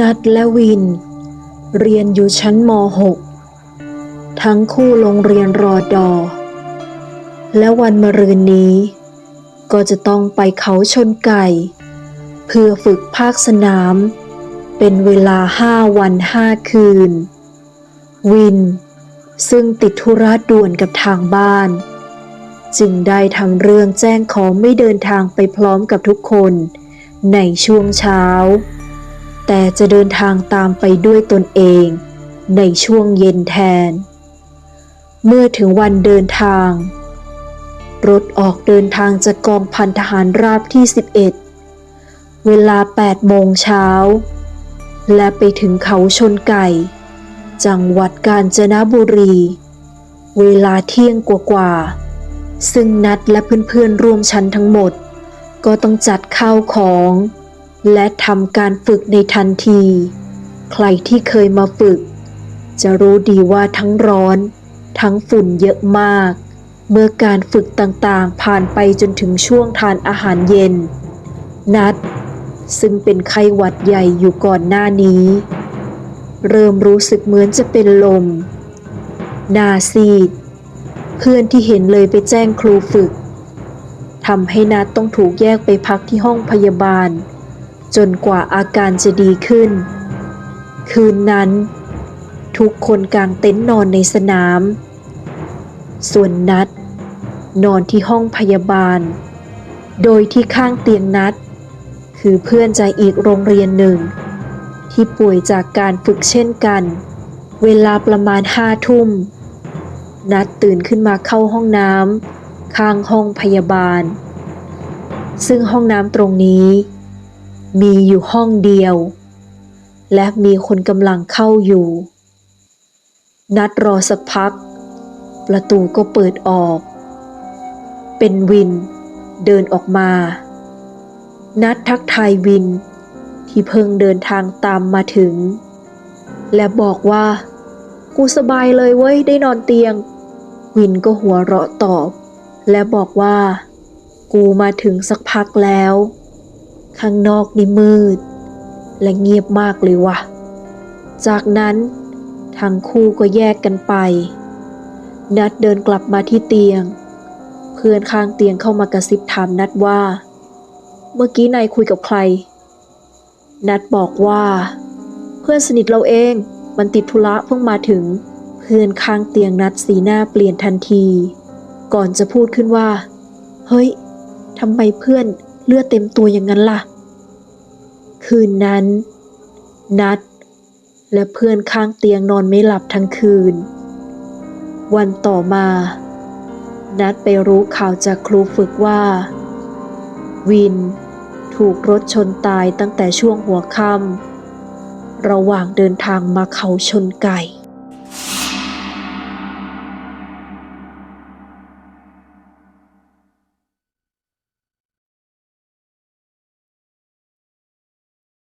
นัดและวิน เรียนอยู่ชั้นม .6 ทั้งคู่โรงเรียนรอดอ และวันมะรืนนี้ ก็จะต้องไปเขาชนไก่ เพื่อฝึกภาคสนาม เป็นเวลาห้าวันห้าคืน วิน ซึ่งติดธุระด่วนกับทางบ้าน จึงได้ทำเรื่องแจ้งขอไม่เดินทางไปพร้อมกับทุกคนในช่วงเช้า แต่จะเดินทางตามไปด้วยตนเองในช่วงเย็นแทน เมื่อถึงวันเดินทาง รถออกเดินทางจากกองพันทหารราบที่ 11 เวลา 8 โมงเช้า และไปถึงเขาชนไก่ จังหวัดกาญจนบุรี เวลาเที่ยงกว่าๆซึ่งนัดและเพื่อนๆร่วมชั้นทั้งหมด ก็ต้องจัดข้าวของ และทำการฝึกในทันที ใครที่เคยมาฝึก จะรู้ดีว่าทั้งร้อน ทั้งฝุ่นเยอะมาก เมื่อการฝึกต่างๆ ผ่านไปจนถึงช่วงทานอาหารเย็น นัด ซึ่งเป็นไข้หวัดใหญ่อยู่ก่อนหน้านี้ เริ่มรู้สึกเหมือนจะเป็นลมหนาซีด เพื่อนที่เห็นเลยไปแจ้งครูฝึกทำให้นัดต้องถูกแยกไปพักที่ห้องพยาบาล จนกว่าอาการจะดีขึ้น คืนนั้น ทุกคนกางเต็นท์นอนในสนาม ส่วนนัด นอนที่ห้องพยาบาล โดยที่ข้างเตียงนัด คือเพื่อนใจอีกโรงเรียนหนึ่ง ที่ป่วยจากการฝึกเช่นกัน เวลาประมาณห้าทุ่ม นัดตื่นขึ้นมาเข้าห้องน้ำข้างห้องพยาบาล ซึ่งห้องน้ำตรงนี้ มีอยู่ห้องเดียว และมีคนกำลังเข้าอยู่ นัดรอสักพัก ประตูก็เปิดออก เป็นวิน เดินออกมา นัดทักทายวินที่เพิ่งเดินทางตามมาถึง และบอกว่า กูสบายเลยเว้ยได้นอนเตียง วินก็หัวเราะตอบ และบอกว่า กูมาถึงสักพักแล้ว ข้างนอกนี่มืด และเงียบมากเลยว่ะ จากนั้นทั้งคู่ก็แยกกันไป นัดเดินกลับมาที่เตียง เพื่อนข้างเตียงเข้ามากระซิบถามนัดว่า เมื่อกี้นายคุยกับใคร นัดบอกว่า เพื่อนสนิทเราเองมันติดธุระเพิ่งมาถึง เพื่อนข้างเตียงนัดสีหน้าเปลี่ยนทันที ก่อนจะพูดขึ้นว่า เฮ้ยทำไมเพื่อน เลือดเต็มตัวอย่างนั้นล่ะ คืนนั้น นัด และเพื่อนข้างเตียงนอนไม่หลับทั้งคืน วันต่อมา นัดไปรู้ข่าวจากครูฝึกว่า วินถูกรถชนตายตั้งแต่ช่วงหัวค่ำระหว่างเดินทางมาเขาชนไก่